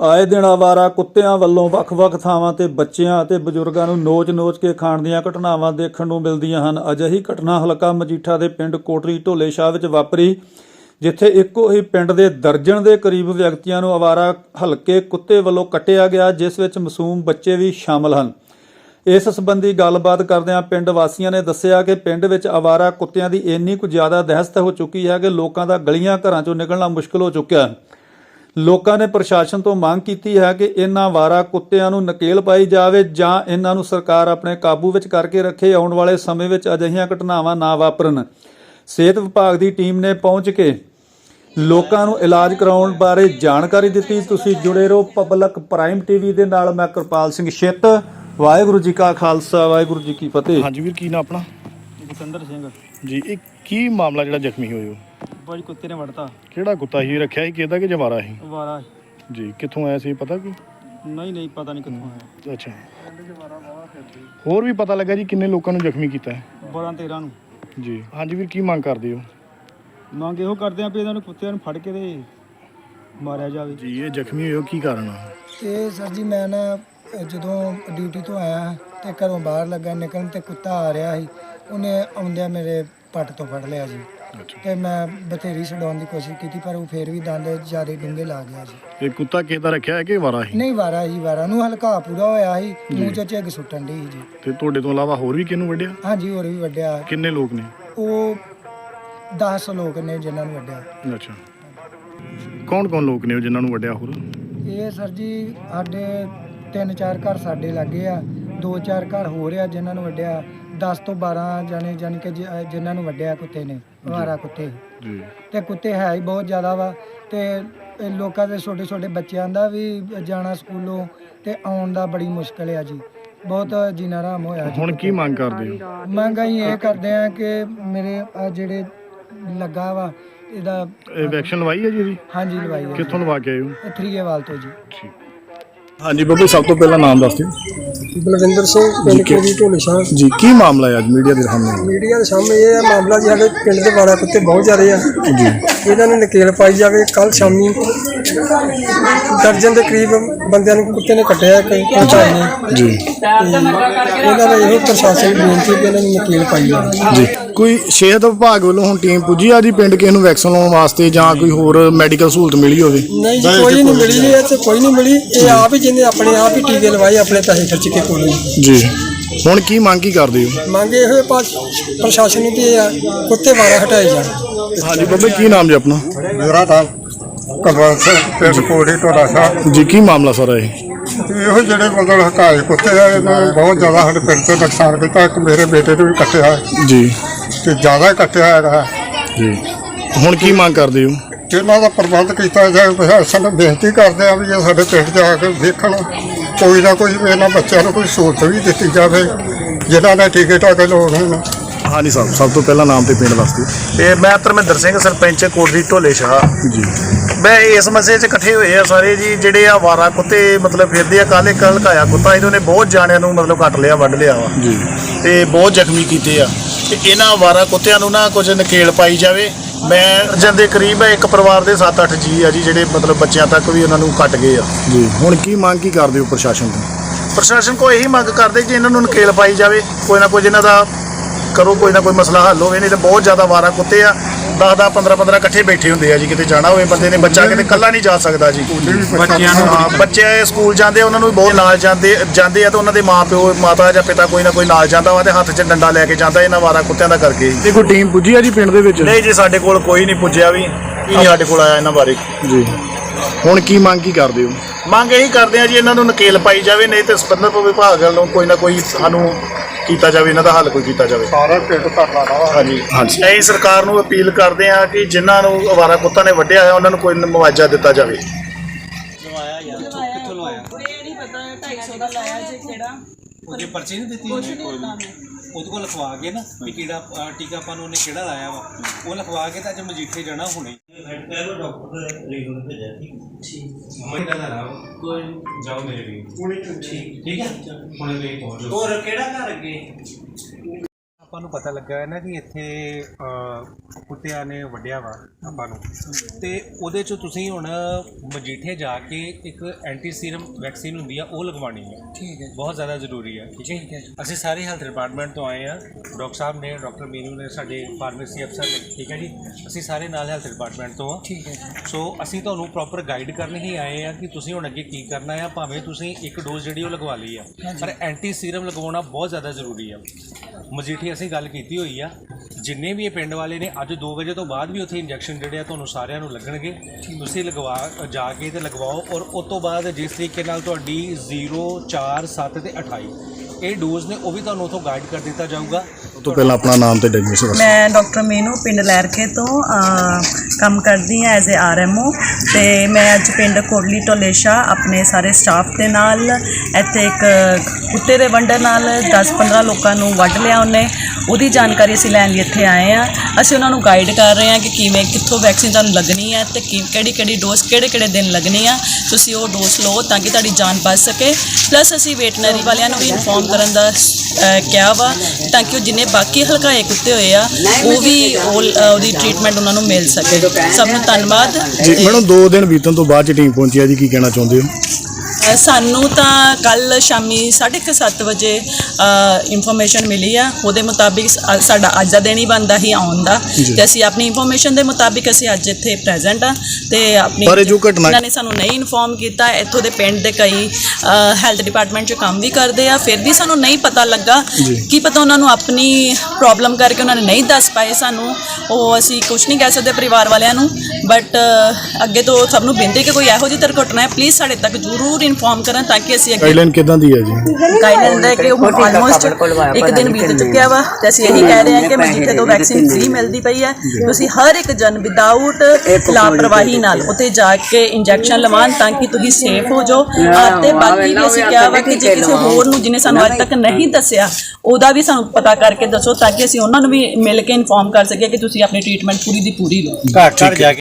ਆਏ ਦਿਨ ਆਵਾਰਾ ਕੁੱਤਿਆਂ ਵੱਲੋਂ ਵੱਖ-ਵੱਖ ਥਾਵਾਂ ਤੇ ਬੱਚਿਆਂ ਅਤੇ ਬਜ਼ੁਰਗਾਂ ਨੂੰ ਨੋਚ-ਨੋਚ ਕੇ ਖਾਣ ਦੀਆਂ ਘਟਨਾਵਾਂ ਦੇਖਣ ਨੂੰ ਮਿਲਦੀਆਂ ਹਨ। ਅਜਿਹੀ ਘਟਨਾ ਹਲਕਾ ਮਜੀਠਾ ਦੇ ਪਿੰਡ ਕੋਟਰੀ ਢੋਲੇ ਸ਼ਾਹ ਵਿੱਚ ਵਾਪਰੀ, ਜਿੱਥੇ ਇੱਕੋ ਹੀ ਪਿੰਡ ਦੇ ਦਰਜਨ ਦੇ ਕਰੀਬ ਵਿਅਕਤੀਆਂ ਨੂੰ ਆਵਾਰਾ ਹਲਕੇ ਕੁੱਤੇ ਵੱਲੋਂ ਕੱਟਿਆ ਗਿਆ, ਜਿਸ ਵਿੱਚ ਮਾਸੂਮ ਬੱਚੇ ਵੀ ਸ਼ਾਮਲ ਹਨ। ਇਸ ਸੰਬੰਧੀ ਗੱਲਬਾਤ ਕਰਦਿਆਂ ਪਿੰਡ ਵਾਸੀਆਂ ਨੇ ਦੱਸਿਆ ਕਿ ਪਿੰਡ ਵਿੱਚ ਆਵਾਰਾ ਕੁੱਤਿਆਂ ਦੀ ਇੰਨੀ ਕੁ ਜ਼ਿਆਦਾ ਦਹਿਸ਼ਤ ਹੋ ਚੁੱਕੀ ਹੈ ਕਿ ਲੋਕਾਂ ਦਾ ਗਲੀਆਂ ਘਰਾਂ ਚੋਂ ਨਿਕਲਣਾ ਮੁਸ਼ਕਲ ਹੋ ਚੁੱਕਿਆ ਹੈ। ਲੋਕਾਂ ਨੇ ਪ੍ਰਸ਼ਾਸਨ ਤੋਂ ਮੰਗ ਕੀਤੀ ਹੈ ਕਿ ਇਹਨਾਂ ਵਾਰਾ ਕੁੱਤਿਆਂ ਨੂੰ ਨਕੇਲ ਪਾਈ ਜਾਵੇ ਜਾਂ ਇਹਨਾਂ ਨੂੰ ਸਰਕਾਰ ਆਪਣੇ ਕਾਬੂ ਵਿੱਚ ਕਰਕੇ ਰੱਖੇ ਆਉਣ ਵਾਲੇ ਸਮੇਂ ਵਿੱਚ ਅਜਿਹੀਆਂ ਘਟਨਾਵਾਂ ਨਾ ਵਾਪਰਨ। ਸਿਹਤ ਵਿਭਾਗ ਦੀ ਟੀਮ ਨੇ ਪਹੁੰਚ ਕੇ ਲੋਕਾਂ ਨੂੰ ਇਲਾਜ ਕਰਾਉਣ ਬਾਰੇ ਜਾਣਕਾਰੀ ਦਿੱਤੀ। ਤੁਸੀਂ ਜੁੜੇ ਰਹੋ ਪਬਲਿਕ ਪ੍ਰਾਈਮ ਟੀਵੀ ਦੇ ਨਾਲ। ਮੈਂ ਕਿਰਪਾਲ ਸਿੰਘ ਛਿੱਤ। ਵਾਹਿਗੁਰੂ ਜੀ ਕਾ ਖਾਲਸਾ। ਵਾਹਿਗੁਰੂ ਜੀ ਕੀ ਫਤਿਹ। ਹਾਂਜੀ ਵੀਰ ਕੀ ਨਾਂ ਆਪਣਾ? ਜਤਿੰਦਰ ਸਿੰਘ। ਜੀ ਇਹ ਕੀ ਮਾਮਲਾ ਜਿਹੜਾ ਜ਼ਖਮੀ ਹੋਏ ਹੋ? ਬਾਜ ਕੁੱਤੇ ਨੇ ਵੜਤਾ। ਕਿਹੜਾ ਕੁੱਤਾ ਸੀ? ਰੱਖਿਆ ਸੀ ਕਿਹਦਾ ਕਿ ਜਵਾਰਾ ਸੀ? ਵਾਰਾ ਜੀ ਕਿੱਥੋਂ ਆਇਆ ਸੀ ਪਤਾ ਕੀ ਨਹੀਂ ਨਹੀਂ ਪਤਾ ਨਹੀਂ ਕਿੱਥੋਂ ਆਇਆ। ਅੱਛਾ। ਹੋਰ ਵੀ ਪਤਾ ਲੱਗਾ ਜੀ ਕਿੰਨੇ ਲੋਕਾਂ ਨੂੰ ਜ਼ਖਮੀ ਕੀਤਾ ਹੈ? 12 13 ਨੂੰ। ਜੀ। ਹਾਂਜੀ ਵੀਰ ਕੀ ਮੰਗ ਕਰਦੇ ਹੋ? ਮੰਗ ਇਹੋ ਕਰਦੇ ਆ ਵੀ ਇਹਨਾਂ ਨੂੰ ਕੁੱਤਿਆਂ ਨੂੰ ਫੜ ਕੇ ਤੇ ਮਾਰਿਆ ਜਾਵੇ। ਜੀ ਇਹ ਜ਼ਖਮੀ ਹੋਏ ਹੋ ਕੀ ਕਾਰਨ ਆ? ਇਹ ਸਰ ਜੀ ਮੈਂ ਨਾ ਜਦੋਂ ਡਿਊਟੀ ਤੋਂ ਆਇਆ ਤੇ ਘਰੋਂ ਬਾਹਰ ਲੱਗਾ ਨਿਕਲਣ ਤੇ ਕੁੱਤਾ ਆ ਰਿਹਾ ਸੀ ਉਹਨੇ ਆਉਂਦਿਆਂ ਮੇਰੇ ਪੱਟ ਤੋਂ ਫੜ ਲਿਆ ਜੀ। ਤੇ ਮੈਂ ਬਥੇਰੀ ਛਡਾਉਣ ਦੀ ਕੋਸ਼ਿਸ਼ ਕੀਤੀ ਪਰ ਉਹ ਫੇਰ ਵੀ ਦੰਦ ਜ਼ਿਆਦਾ ਡੂੰਘੇ ਲਾ ਗਿਆ ਜੀ। ਇਹ ਕੁੱਤਾ ਕਿਸ ਦਾ ਰੱਖਿਆ ਹੈ ਕਿ ਵਾਰਾ ਸੀ ਨਹੀਂ ਵਾਰਾ ਜੀ ਵਾਰਾ। ਨੂੰ ਹਲਕਾ ਪੂਰਾ ਹੋਇਆ ਸੀ ਮੂੰਹ ਚੋਂ ਝੱਗ ਸੁੱਟਣ ਦੀ ਜੀ। ਤੇ ਤੁਹਾਡੇ ਤੋਂ ਇਲਾਵਾ ਹੋਰ ਵੀ ਕਿਹਨੂੰ ਵੱਢਿਆ? ਹਾਂਜੀ ਹੋਰ ਵੀ ਵੱਡਿਆ ਕਿੰਨੇ ਲੋਕ ਨੇ? ਉਹ 10 ਲੋਕ ਨੇ ਜਿਨ੍ਹਾਂ ਨੂੰ ਵੱਡਿਆ ਅੱਛਾ। ਕੌਣ ਕੌਣ ਲੋਕ ਨੇ ਉਹ ਜਿਨ੍ਹਾਂ ਨੂੰ ਵੱਢਿਆ ਹੋਰ? ਇਹ ਸਰ ਜੀ ਸਾਡੇ ਤਿੰਨ ਚਾਰ ਘਰ ਸਾਡੇ ਲੱਗੇ ਆ ਦੋ ਚਾਰ ਘਰ ਹੋ ਰਿਆ ਜਿਨ੍ਹਾਂ ਨੂੰ ਵੱਡਿਆ 10 ਤੋਂ 12 ਜਾਨੇ ਜਾਨੀ ਕਿ ਜਿਨ੍ਹਾਂ ਨੂੰ ਵੱਡਿਆ ਕੁੱਤੇ ਨੇ। ਵਾਰਾ ਕੁੱਤੇ। ਜੀ। ਤੇ ਕੁੱਤੇ ਹੈ ਹੀ ਬਹੁਤ ਜ਼ਿਆਦਾ ਵਾ। ਤੇ ਇਹ ਲੋਕਾਂ ਦੇ ਛੋਟੇ ਛੋਟੇ ਬੱਚਿਆਂ ਦਾ ਵੀ ਜਾਣਾ ਸਕੂਲੋਂ ਤੇ ਆਉਣ ਦਾ ਬੜੀ ਮੁਸ਼ਕਲ ਆ ਜੀ। ਬਹੁਤ ਜੀਣਾ ਆਰਾਮ ਹੋਇਆ ਜੀ ਹੁਣ ਕੀ ਮੰਗ ਕਰਦੇ ਹੋ? ਮੰਗ ਅਸੀਂ ਇਹ ਕਰਦੇ ਆ ਕਿ ਮੇਰੇ ਆਹ ਜਿਹੜੇ ਲੱਗਾ ਵਾ ਇਹਦਾ ਇਹ ਵੈਕਸੀਨ ਲਵਾਈ ਹੈ ਜੀ ਇਹਦੀ? ਹਾਂਜੀ ਲਵਾਈ ਹੈ ਕਿੱਥੋਂ ਲਵਾ ਕੇ ਆਏ ਹੋ? ਥਰੀਏਵਾਲ ਤੋਂ ਜੀ। ਠੀਕ। ਹਾਂਜੀ ਬੱਬੂ ਸਭ ਤੋਂ ਪਹਿਲਾਂ ਨਾਮ ਦੱਸ ਦਿਓ। ਬਲਵਿੰਦਰ ਸਿੰਘ ਪਿੰਡ ਕੋਲੀ ਢੋਲੇ ਸ਼ਾਹ। ਜੀ ਕੀ ਮਾਮਲਾ ਹੈ ਅੱਜ ਮੀਡੀਆ ਦੇ ਸਾਹਮਣੇ? ਮੀਡੀਆ ਦੇ ਸਾਹਮਣੇ ਇਹ ਹੈ ਮਾਮਲਾ ਜੀ ਸਾਡੇ ਪਿੰਡ ਦੇ ਵਾਰਾ ਕੁੱਤੇ ਬਹੁਤ ਜ਼ਿਆਦੇ ਆ। ਜੀ। ਇਹਨਾਂ ਨੂੰ ਨਕੇਲ ਪਾਈ ਜਾਵੇ ਕੱਲ ਸ਼ਾਮੀ ਦਰਜਨ ਦੇ ਕਰੀਬ ਬੰਦਿਆਂ ਨੂੰ ਕੁੱਤੇ ਨੇ ਕੱਟਿਆ ਕਿ ਪਹੁੰਚਾਈ ਨੇ ਜੀ। ਇਹਨਾਂ ਦਾ ਇਹੋ ਪ੍ਰਸ਼ਾਸਨ ਨੂੰ ਬੇਨਤੀ ਕਿ ਇਹਨਾਂ ਨੂੰ ਨਕੇਲ ਪਾਈ ਜਾਵੇ। ਜੀ। ਕੋਈ ਸਿਹਤ ਵਿਭਾਗ ਵੱਲੋਂ ਹੁਣ ਟੀਮ ਪੁੱਜੀ ਆ ਜੀ ਪਿੰਡ ਕਿਸੇ ਨੂੰ ਵੈਕਸੀਨ ਲਾਉਣ ਵਾਸਤੇ ਜਾਂ ਕੋਈ ਹੋਰ ਮੈਡੀਕਲ ਸਹੂਲਤ ਮਿਲੀ ਹੋਵੇ? ਨਹੀਂ ਜੀ ਕੋਈ ਨਹੀਂ ਮਿਲੀ ਜੀ ਇੱਥੇ ਕੋਈ ਨਹੀਂ ਮਿਲੀ। ਇਹ ਆਪ ਹੀ ਜਿਹਨੇ ਆਪਣੇ ਆਪ ਹੀ ਟੀਕੇ ਲਵਾਏ ਆਪਣੇ ਪੈਸੇ ਖਰਚ ਕੇ। ਕੋਲੋਂ ਜੀ। ਹੁਣ ਕੀ ਮੰਗ ਕੀ ਕਰਦੇ ਹੋ? ਮੰਗੇ ਹੋਏ ਪ੍ਰਸ਼ਾਸਨ ਨੂੰ ਕਿ ਇਹ ਕੁੱਤੇ ਵਾਰਾ ਹਟਾਏ ਜਾਣ। ਹਾਂਜੀ ਬੱਬੇ ਕੀ ਨਾਮ ਜੀ ਆਪਣਾ? ਮੇਰਾ ਨਾਮ ਕਲਵੰਤ ਸਿੰਘ ਪਿੰਡ ਕੋੜੀ ਟੋੜਾ ਸਾਹਿਬ। ਜੀ ਕੀ ਮਾਮਲਾ ਸਾਰਾ ਇਹ? ਇਹੋ ਜਿਹੜੇ ਮਤਲਬ ਹਕਾਈ ਕੁੱਤੇ ਆ ਇਹਨਾਂ ਨੇ ਬਹੁਤ ਜ਼ਿਆਦਾ ਸਾਡੇ ਪਿੰਡ ਤੇ ਨੁਕਸਾਨ ਕੀਤਾ। ਇੱਕ ਮੇਰੇ ਬੇਟੇ ਨੂੰ ਵੀ ਕੱਟਿਆ। ਹੈ ਜੀ। ਤੇ ਜ਼ਿਆਦਾ ਕੱਟਿਆ ਹੈਗਾ। ਜੀ। ਹੁਣ ਕੀ ਮੰਗ ਕਰਦੇ ਹੋ? ਇਹਨਾਂ ਦਾ ਪ੍ਰਬੰਧ ਕੀਤਾ ਜਾਏ ਪ੍ਰਸ਼ਾਸਨ ਨੂੰ ਬੇਨਤੀ ਕਰਦੇ ਆ ਵੀ ਇਹ ਸਾਡੇ ਪਿੰਡ 'ਚ ਆ ਕੇ ਦੇਖਣ ਕੋਈ ਨਾ ਕੋਈ ਇਹਨਾਂ ਬੱਚਿਆਂ ਨੂੰ ਕੋਈ ਸਹੂਲਤ ਵੀ ਦਿੱਤੀ ਜਾਵੇ ਜਿਨ੍ਹਾਂ ਦੇ ਟਿਕਟ ਆ ਕੇ ਲੋਕ ਹਨ ਹਾਂਜੀ ਸਾਹਿਬ ਸਭ ਤੋਂ ਪਹਿਲਾਂ ਨਾਮ ਤੇ ਪਿੰਡ ਦਿਓ ਤੇ ਮੈਂ ਧਰਮਿੰਦਰ ਸਿੰਘ ਸਰਪੰਚ ਕੋਟਲੀ ਢੋਲੇ ਸ਼ਾਹ। ਜੀ। ਮੈਂ ਇਸ ਮਸਲੇ 'ਚ ਇਕੱਠੇ ਹੋਏ ਆ ਸਾਰੇ ਜੀ ਜਿਹੜੇ ਆ ਵਾਰਾ ਕੁੱਤੇ ਮਤਲਬ ਫਿਰਦੇ ਆ ਕੱਲ ਇੱਕ ਹਲਕਾਇਆ ਕੁੱਤਾ ਇਹਨਾਂ ਨੇ ਬਹੁਤ ਜਾਣਿਆਂ ਨੂੰ ਮਤਲਬ ਕੱਟ ਲਿਆ ਵੱਢ ਲਿਆ ਵਾ। ਜੀ। ਤੇ ਬਹੁਤ ਜ਼ਖਮੀ ਕੀਤੇ ਆ। ਤੇ ਇਹਨਾਂ ਵਾਰਾ ਕੁੱਤਿਆਂ ਨੂੰ ਨਾ ਕੁਝ ਨਕੇਲ ਪਾਈ ਜਾਵੇ ਮੈਂ ਜਨ ਦੇ ਕਰੀਬ ਹੈ ਇੱਕ ਪਰਿਵਾਰ ਦੇ 7-8 ਜੀ ਆ ਜੀ ਜਿਹੜੇ ਮਤਲਬ ਬੱਚਿਆਂ ਤੱਕ ਵੀ ਉਹਨਾਂ ਨੂੰ ਕੱਟ ਗਏ ਆ। ਜੀ ਹੁਣ ਕੀ ਮੰਗ ਕੀ ਕਰਦੇ ਹੋ ਪ੍ਰਸ਼ਾਸਨ ਤੋਂ? ਪ੍ਰਸ਼ਾਸਨ ਕੋ ਇਹੀ ਮੰਗ ਕਰਦੇ ਕਿ ਇਹਨਾਂ ਨੂੰ ਨਕੇਲ ਪਾਈ ਜਾਵੇ ਕੋਈ ਨਾ ਕੋਈ ਇਹਨਾਂ ਦਾ ਕਰੋ ਕੋਈ ਨਾ ਕੋਈ ਮਸਲਾ ਹੱਲ ਹੋਵੇ ਨਹੀਂ ਤੇ ਬਹੁਤ ਜ਼ਿਆਦਾ ਵਾਰਾ ਕੁੱਤੇ ਆ। 10 10 15 15 ਇਕੱਠੇ ਬੈਠੇ ਹੁੰਦੇ ਆ ਜੀ ਕਿਤੇ ਜਾਣਾ ਹੋਵੇ ਬੰਦੇ ਨੇ ਬੱਚਾ ਕਿਤੇ ਇਕੱਲਾ ਨਹੀਂ ਜਾ ਸਕਦਾ ਜੀ। ਬੱਚਿਆਂ ਨੂੰ ਹਾਂ, ਬੱਚੇ ਸਕੂਲ ਜਾਂਦੇ ਉਹਨਾਂ ਨੂੰ ਬਹੁਤ ਨਾਲ ਜਾਂਦੇ ਜਾਂਦੇ ਆ ਤੇ ਉਹਨਾਂ ਦੇ ਮਾਪਿਓ ਮਾਤਾ ਜਾਂ ਪਿਤਾ ਕੋਈ ਨਾ ਕੋਈ ਨਾਲ ਜਾਂਦਾ ਵਾ ਤੇ ਹੱਥ 'ਚ ਡੰਡਾ ਲੈ ਕੇ ਜਾਂਦਾ ਇਹਨਾਂ ਵਾਰਾ ਕੁੱਤਿਆਂ ਦਾ ਕਰਕੇ ਜੀ। ਤੇ ਕੋਈ ਟੀਮ ਪੁੱਜੀ ਆ ਜੀ ਪਿੰਡ ਦੇ ਵਿੱਚ? ਨਹੀਂ ਜੀ ਸਾਡੇ ਕੋਲ ਕੋਈ ਨਹੀਂ ਪੁੱਜਿਆ ਵੀ ਕੀ ਨਹੀਂ ਸਾਡੇ ਕੋਲ ਆਇਆ ਇਹਨਾਂ ਬਾਰੇ। ਜੀ। ਹੁਣ ਕੀ ਮੰਗ ਕੀ ਕਰਦੇ ਹੋ? ਮੰਗ ਇਹੀ ਕਰਦੇ ਆ ਜੀ ਇਹਨਾਂ ਨੂੰ ਨਕੇਲ ਪਾਈ ਜਾਵੇ ਨਹੀਂ ਤੇ ਸੰਬੰਧਿਤ ਵਿਭਾਗ ਵੱਲੋਂ ਕੋਈ ਨਾ ਕੋਈ ਸਾਨੂੰ ਕੀਤਾ ਜਾਵੇ ਇਹਨਾਂ ਦਾ ਹੱਲ ਕੋਈ ਕੀਤਾ ਜਾਵੇ। ਸਾਰਾ ਪਿੰਡ ਧਰਨਾ ਲਾ ਹਾਂਜੀ ਹਾਂਜੀ। ਅਸੀਂ ਸਰਕਾਰ ਨੂੰ ਅਪੀਲ ਕਰਦੇ ਹਾਂ ਕਿ ਜਿਨ੍ਹਾਂ ਨੂੰ ਅਵਾਰਾ ਕੁੱਤਾ ਨੇ ਵੱਢਿਆ ਹੋਇਆ ਉਹਨਾਂ ਨੂੰ ਕੋਈ ਮੁਆਵਜ਼ਾ ਦਿੱਤਾ ਜਾਵੇ। ਇਹ ਨਹੀਂ ਪਤਾ 250 ਦਾ ਲਾਇਆ ਜੇ ਕਿਹੜਾ। ਉਹਦੇ ਪਰਚੀ ਨਹੀਂ ਦਿੱਤੀ ਉਹਨੇ ਨਹੀਂ ਕੋਈ ਉਹਦੇ ਕੋਲ ਲਿਖਵਾ ਕੇ ਨਾ ਵੀ ਕਿਹੜਾ ਅਹ, ਟੀਕਾ ਆਪਾਂ ਨੂੰ ਉਹਨੇ ਕਿਹੜਾ ਲਾਇਆ ਵਾ। ਉਹ ਲਿਖਵਾ ਕੇ ਤਾਂ ਅੱਜ ਮਜੀਠੇ ਜਾਣਾ ਹੁਣੇ। ਡਾਕਟਰ ਭੇਜਿਆ ਠੀਕ ਮੈਂ ਕਹਿੰਦਾ ਨਾ ਕੋਈ ਜਾਓ ਮੇਰੇ ਵੀ ਠੀਕ ਠੀਕ ਹੈ? ਹੁਣੇ ਵੀ ਪਹੁੰਚ ਜਾਓ। ਹੋਰ ਕਿਹੜਾ ਘਰ ਅੱਗੇ? ਆਪਾਂ ਨੂੰ ਪਤਾ ਲੱਗਾ ਹੈ ਨਾ ਕਿ ਇੱਥੇ ਕੁੱਤਿਆਂ ਨੇ ਵੱਢਿਆ ਵਾ ਆਪਾਂ ਨੂੰ। ਤੇ ਉਹਦੇ ਚ ਤੁਸੀਂ ਹੁਣ ਮਜੀਠੇ ਜਾ ਕੇ ਇੱਕ ਐਂਟੀ ਸੀਰਮ ਵੈਕਸੀਨ ਹੁੰਦੀ ਆ ਉਹ ਲਗਵਾਉਣੀ ਹੈ। ਠੀਕ ਹੈ ਬਹੁਤ ਜ਼ਿਆਦਾ ਜ਼ਰੂਰੀ ਹੈ। ਠੀਕ ਹੈ ਅਸੀਂ ਸਾਰੇ ਹੈਲਥ ਡਿਪਾਰਟਮੈਂਟ ਤੋਂ ਆਏ ਆ ਡਾਕਟਰ ਸਾਹਿਬ ਨੇ ਡਾਕਟਰ ਮੀਨੂ ਨੇ ਸਾਡੇ ਫਾਰਮੇਸੀ ਅਫਸਰ ਨੇ ਠੀਕ ਹੈ ਜੀ? ਅਸੀਂ ਸਾਰੇ ਨਾਲ ਹੈਲਥ ਡਿਪਾਰਟਮੈਂਟ ਤੋਂ ਆ ਠੀਕ ਹੈ ਸੋ ਅਸੀਂ ਤੁਹਾਨੂੰ ਪ੍ਰੋਪਰ ਗਾਈਡ ਕਰਨ ਹੀ ਆਏ ਆ ਕਿ ਤੁਸੀਂ ਹੁਣ ਅੱਗੇ ਕੀ ਕਰਨਾ ਆ ਭਾਵੇਂ ਤੁਸੀਂ ਇੱਕ ਡੋਜ਼ ਜਿਹੜੀ ਉਹ ਲਗਵਾ ਲਈ ਆ। ਪਰ ਐਂਟੀ ਸੀਰਮ ਲਗਵਾਉਣਾ ਬਹੁਤ ਜ਼ਿਆਦਾ ਜ਼ਰੂਰੀ ਆ। ਮਜੀਠੀ ਅਸੀਂ ਗੱਲ ਕੀਤੀ ਹੋਈ ਆ ਜਿੰਨੇ ਵੀ ਇਹ ਪਿੰਡ ਵਾਲੇ ਨੇ ਅੱਜ 2 ਵਜੇ ਤੋਂ ਬਾਅਦ ਵੀ ਉੱਥੇ ਇੰਜੈਕਸ਼ਨ ਜਿਹੜੇ ਆ ਤੁਹਾਨੂੰ ਸਾਰਿਆਂ ਨੂੰ ਲੱਗਣਗੇ। ਤੁਸੀਂ ਲਗਵਾ ਜਾ ਕੇ ਤੇ ਲਗਵਾਓ ਔਰ ਉਸ ਤੋਂ ਬਾਅਦ ਜਿਸ ਤਰੀਕੇ ਨਾਲ ਤੁਹਾਡੀ 0 4 7 ਤੇ 28 ਇਹ ਡੋਜ਼ ਨੇ ਉਹ ਵੀ ਤੁਹਾਨੂੰ ਉੱਥੋਂ ਗਾਈਡ ਕਰ ਦਿੱਤਾ ਜਾਊਗਾ। ਤੋਂ ਪਹਿਲਾਂ ਆਪਣਾ ਨਾਮ ਤੇ ਡੈਗਨੋਸਿਸ ਦੱਸੋ। ਮੈਂ ਡਾਕਟਰ ਮੀਨੂ ਪਿੰਡ ਲਹਿਰਕੇ ਤੋਂ ਕੰਮ ਕਰਦੀ ਹਾਂ ਐਜ਼ ਅ ਆਰਐਮਓ ਤੇ ਮੈਂ ਅੱਜ ਪਿੰਡ ਕੋਟਲੀ ਟੋਲੇਸ਼ਾ ਆਪਣੇ ਸਾਰੇ ਸਟਾਫ ਦੇ ਨਾਲ ਇੱਥੇ ਇੱਕ ਕੁੱਤੇ ਦੇ ਵੰਡਰ ਨਾਲ 10-15 ਲੋਕਾਂ ਨੂੰ ਵੱਢ ਲਿਆ ਉਹਨੇ। ਉਹਦੀ ਜਾਣਕਾਰੀ ਅਸੀਂ ਲੈਣ ਲਈ ਇੱਥੇ ਆਏ ਆ ਅਸੀਂ ਉਹਨਾਂ ਨੂੰ ਗਾਈਡ ਕਰ ਰਹੇ ਹਾਂ ਕਿ ਕਿਵੇਂ ਕਿੱਥੋਂ ਵੈਕਸੀਨ ਤੁਹਾਨੂੰ ਲੱਗਣੀ ਹੈ ਤੇ ਕਿ ਕਿਹੜੀ ਕਿਹੜੀ ਡੋਜ਼ ਕਿਹੜੇ ਕਿਹੜੇ ਦਿਨ ਲੱਗਣੀ ਆ। ਤੁਸੀਂ ਉਹ ਡੋਜ਼ ਲਓ ਤਾਂ ਕਿ ਤੁਹਾਡੀ ਜਾਨ ਬਚ ਸਕੇ। ਪਲੱਸ ਅਸੀਂ ਵੈਟਨਰੀ ਵਾਲਿਆਂ ਨੂੰ ਵੀ ਇਨਫੋਰਮ ਕਰਨ ਦਾ ਅਹ, ਕਿਹਾ ਵਾ ਤਾਂ ਕਿ ਉਹ ਜਿੰਨੇ ਬਾਕੀ ਹਲਕਾਏ ਕੁੱਤੇ ਹੋਏ ਆ ਉਹ ਵੀ ਉਹ- ਅਹ, ਉਹਦੀ ਟ੍ਰੀਟਮੈਂਟ ਉਹਨਾਂ ਨੂੰ ਮਿਲ ਸਕੇ। ਸਭ ਨੂੰ ਧੰਨਵਾਦ। ਜੀ ਮੈਡਮ 2 ਦਿਨ ਬੀਤਣ ਤੋਂ ਬਾਅਦ ਚ ਟੀਮ ਪਹੁੰਚੀ ਆ ਜੀ ਕੀ ਕਹਿਣਾ ਚਾਹੁੰਦੇ ਹੋ? ਸਾਨੂੰ ਤਾਂ ਕੱਲ ਸ਼ਾਮੀ 7:30 ਵਜੇ ਇਨਫੋਰਮੇਸ਼ਨ ਮਿਲੀ ਆ। ਉਹਦੇ ਮੁਤਾਬਿਕ ਸ- ਸਾਡਾ ਅੱਜ ਦਾ ਦਿਨ ਹੀ ਬੰਦਾ ਹੀ ਆਉਣ ਦਾ। ਤੇ ਅਸੀਂ ਆਪਣੀ ਇਨਫੋਰਮੇਸ਼ਨ ਦੇ ਮੁਤਾਬਿਕ ਅਸੀਂ ਅੱਜ ਇੱਥੇ ਪ੍ਰੈਜ਼ੈਂਟ ਆ। ਤੇ ਆਪਣੀ ਪਰ ਇਹ ਜੋ ਘਟਨਾ- ਇਹਨਾਂ ਨੇ ਸਾਨੂੰ ਨਹੀਂ ਇਨਫੋਰਮ ਕੀਤਾ ਇੱਥੋਂ ਦੇ ਪਿੰਡ ਦੇ ਕਈ ਹੈਲਥ ਡਿਪਾਰਟਮੈਂਟ 'ਚ ਕੰਮ ਵੀ ਕਰਦੇ ਆ। ਫਿਰ ਵੀ ਸਾਨੂੰ ਨਹੀਂ ਪਤਾ ਲੱਗਾ ਕੀ ਪਤਾ ਉਹਨਾਂ ਨੂੰ ਆਪਣੀ ਪ੍ਰੋਬਲਮ ਕਰਕੇ ਉਹਨਾਂ ਨੇ ਨਹੀਂ ਦੱਸ ਪਾਏ ਸਾਨੂੰ। ਉਹ ਅਸੀਂ ਕੁਝ ਨਹੀਂ ਕਹਿ ਸਕਦੇ ਪਰਿਵਾਰ ਵਾਲਿਆਂ ਨੂੰ। ਬਟ ਅੱਗੇ ਤੋਂ ਸਭ ਨੂੰ ਬੇਨਤੀ ਕਿ ਕੋਈ ਇਹੋ ਜਿਹੀ ਦੁਰਘਟਨਾ ਹੈ ਪਲੀਜ਼ ਸਾਡੇ ਤੱਕ ਜ਼ਰੂਰ ਇਨਫੋਰਮ ਕਰਨ ਤਾਂ ਕਿ ਅਸੀਂ ਅੱਗੇ ਗਾਈਡਲਾਈਨ ਕਿਦਾਂ ਦੀ ਹੈ ਜੀ? ਗਾਈਡਲਾਈਨ ਦੇ ਕਿ ਹੁਣ ਆਲਮੋਸਟ ਇੱਕ ਦਿਨ ਬੀਤ ਚੁੱਕਿਆ ਵਾ ਤੇ ਅਸੀਂ ਇਹੀ ਕਹਿ ਰਹੇ ਹਾਂ ਕਿ ਮਜੀਠੇ ਤੋਂ ਵੈਕਸੀਨ ਫ੍ਰੀ ਮਿਲਦੀ ਪਈ ਹੈ ਤੁਸੀਂ ਹਰ ਇੱਕ ਜਨ ਵਿਦਆਊਟ ਲਾਪਰਵਾਹੀ ਨਾਲ ਉੱਥੇ ਜਾ ਕੇ ਇੰਜੈਕਸ਼ਨ ਲਵਾਉਣ ਤਾਂ ਕਿ ਤੁਸੀਂ ਸੇਫ ਹੋ ਜਾਓ। ਤੇ ਬਾਕੀ ਵੀ ਅਸੀਂ ਕਿਹਾ ਵਾ ਕਿ ਜੇ ਕਿਸੇ ਹੋਰ ਨੂੰ ਜਿਹਨੇ ਸਾਨੂੰ ਅੱਜ ਤੱਕ ਨਹੀਂ ਦੱਸਿਆ ਉਹਦਾ ਵੀ ਸਾਨੂੰ ਪਤਾ ਕਰਕੇ ਦੱਸੋ ਤਾਂ ਕਿ ਅਸੀਂ ਉਹਨਾਂ ਨੂੰ ਵੀ ਮਿਲ ਕੇ ਇਨਫੋਰਮ ਕਰ ਸਕੀਏ ਕਿ ਤੁਸੀਂ ਆਪਣੀ ਟ੍ਰੀਟਮੈਂਟ ਪੂਰੀ ਦੀ ਪੂਰੀ ਲਓ। ਘਰ ਘਰ ਜਾ ਕੇ